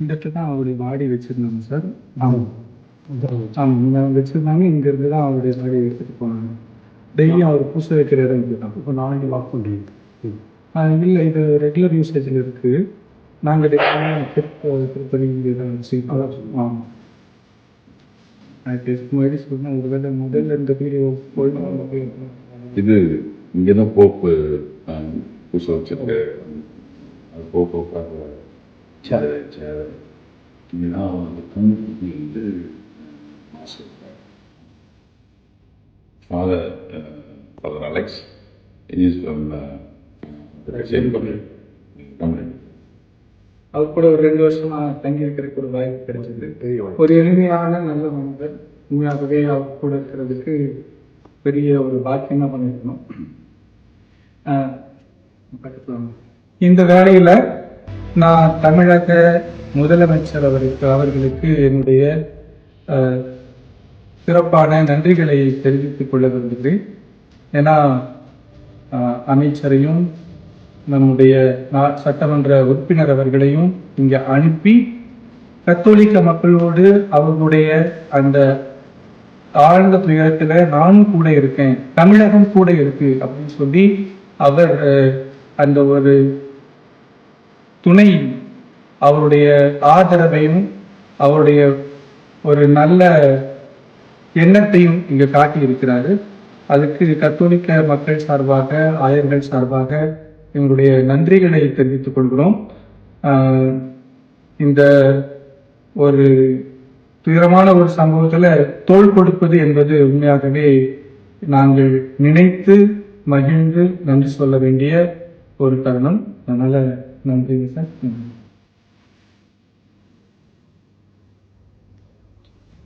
இந்த இடத்துல தான் அவருடைய பாடி வச்சிருந்தாங்க சார். ஆமாம் ஆமாம் இங்கே வச்சிருந்தாங்க இங்க இருந்து தான் அவருடைய பாடி எடுத்துட்டு போனாங்க. டெய்லியும் அவர் பூச வைக்கிற இடம் இதுதான். இப்போ நாளைக்கு வாக் பண்ணுறீங்க இல்லை இது ரெகுலர் யூசேஜில் இருக்கு. நாங்கள் டெய்லியும் திருப்பதி ஆமாம் முன்னாடி சொன்னேன் ஒருவேளை முதல்ல இந்த வீடியோ போய் இது இங்கே தான் போப்பு பூச வச்சிருக்கு அது போப்பு. உட்கார சேர் சேர் இதுதான் வந்து தூங்கி வந்து master father father Alex is from same company அவர் கூட ஒரு ரெண்டு வருஷமா தங்கி இருக்கிறதுக்கு ஒரு வாய்ப்பு கிடைச்சது. ஒரு எளிமையான நல்ல மனிதர். உண்மையாகவே அவர் கூட இருக்கிறதுக்கு பெரிய ஒரு பாக்கியம் தான் பண்ணியிருக்கணும். இந்த வேலையில நான் தமிழக முதலமைச்சர் அவருக்கு அவர்களுக்கு என்னுடைய சிறப்பான நன்றிகளை தெரிவித்துக் கொள்ள விரும்புகிறேன். ஏன்னா அமைச்சரையும் நம்முடைய நா- சட்டமன்ற உறுப்பினர் அவர்களையும் இங்கே அனுப்பி கத்தோலிக்க மக்களோடு அவர்களுடைய அந்த ஆழ்ந்த துயரத்தில் நானும் கூட இருக்கேன் தமிழகம் கூட இருக்கு அப்படின்னு சொல்லி அவர் அந்த ஒரு துணை அவருடைய ஆதரவையும் அவருடைய ஒரு நல்ல எண்ணத்தையும் இங்க காட்டி இருக்கிறாரு அதுக்கு கத்தோலிக்க மக்கள் சார்பாக ஆயர்கள் சார்பாக எங்களுடைய நன்றிகளை தெரிவித்துக் கொள்கிறோம். இந்த ஒரு துயரமான ஒரு சம்பவத்துல தோள் கொடுப்பது என்பது உண்மையாகவே நாங்கள் நினைத்து மகிழ்ந்து நன்றி சொல்ல வேண்டிய ஒரு தருணம். அதனால நன்றிங்க சார் நன்றி